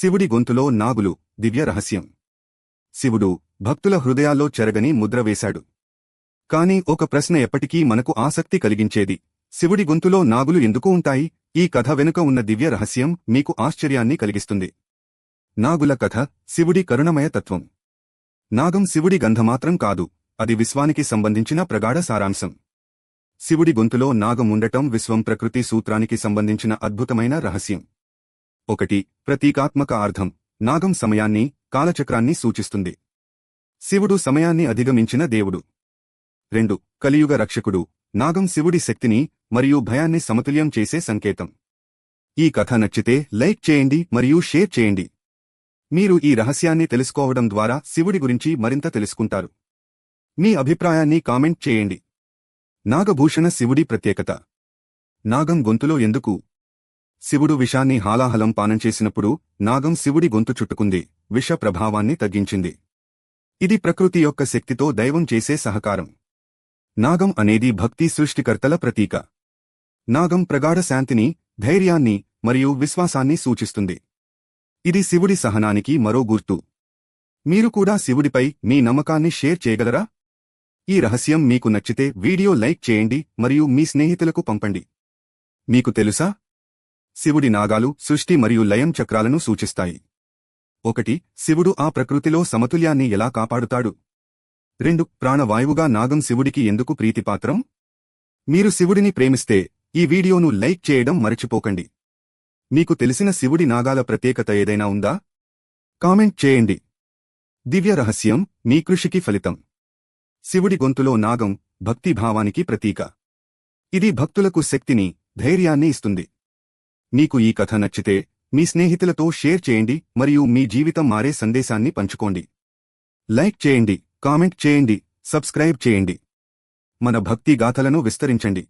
శివుడి గొంతులో నాగులు దివ్య రహస్యం. శివుడు భక్తుల హృదయాల్లో చెరగని ముద్ర వేశాడు. కాని ఒక ప్రశ్న ఎప్పటికీ మనకు ఆసక్తి కలిగించేది. శివుడి గొంతులో నాగులు ఎందుకు ఉంటాయి? ఈ కథ వెనుక ఉన్న దివ్య రహస్యం మీకు ఆశ్చర్యాన్ని కలిగిస్తుంది. నాగుల కథ శివుడి కరుణమయ తత్వం. నాగం శివుడి గంధమాత్రం కాదు అది విశ్వానికి సంబంధించిన ప్రగాఢ సారాంశం. శివుడి గొంతులో నాగం ఉండటం విశ్వం ప్రకృతి సూత్రానికి సంబంధించిన అద్భుతమైన రహస్యం. ఒకటి ప్రతీకాత్మక అర్థం నాగం సమయాన్ని కాలచక్రాన్ని సూచిస్తుంది. శివుడు సమయాన్ని అధిగమించిన దేవుడు. రెండు కలియుగ రక్షకుడు నాగం శివుడి శక్తిని మరియు భయాన్ని సమతుల్యం చేసే సంకేతం. ఈ కథ నచ్చితే లైక్ చేయండి మరియు షేర్ చేయండి. మీరు ఈ రహస్యాన్ని తెలుసుకోవడం ద్వారా శివుడి గురించి మరింత తెలుసుకుంటారు. మీ అభిప్రాయాన్ని కామెంట్ చేయండి. నాగభూషణ శివుడి ప్రత్యేకత. నాగం గొంతులో ఎందుకు శివుడు విషాన్ని హాలాహలం పానం చేసినప్పుడు నాగం శివుడి గొంతు చుట్టుకుంది విష ప్రభావాన్ని తగ్గించింది. ఇది ప్రకృతి యొక్క శక్తితో దైవం చేసే సహకారం. నాగం అనేది భక్తి సృష్టికర్తల ప్రతీక. నాగం ప్రగాఢ శాంతిని ధైర్యాన్ని మరియు విశ్వాసాన్ని సూచిస్తుంది. ఇది శివుడి సహనానికి మరో గుర్తు. మీరు కూడా శివుడిపై మీ నమ్మకాన్ని షేర్ చేయగలరా? ఈ రహస్యం మీకు నచ్చితే వీడియో లైక్ చేయండి మరియు మీ స్నేహితులకు పంపండి. మీకు తెలుసా? శివుడి నాగాలు సృష్టి మరియు లయం చక్రాలను సూచిస్తాయి. ఒకటి శివుడు ఆ ప్రకృతిలో సమతుల్యాన్ని ఎలా కాపాడుతాడు? రెండు ప్రాణవాయువుగా నాగం శివుడికి ఎందుకు ప్రీతిపాత్రం? మీరు శివుడిని ప్రేమిస్తే ఈ వీడియోను లైక్ చేయడం మరచిపోకండి. మీకు తెలిసిన శివుడి నాగాల ప్రత్యేకత ఏదైనా ఉందా? కామెంట్ చేయండి. దివ్య రహస్యం మీ కృషికి ఫలితం. శివుడి గొంతులో నాగం భక్తిభావానికి ప్రతీక. ఇది భక్తులకు శక్తిని ధైర్యాన్ని ఇస్తుంది. మీకు ఈ కథ నచ్చితే మీ స్నేహితులతో షేర్ చేయండి మరియు మీ జీవితం మారే సందేశాన్ని పంచుకోండి. లైక్ చేయండి కామెంట్ చేయండి సబ్స్క్రైబ్ చేయండి. మన భక్తి గాథలను విస్తరించండి.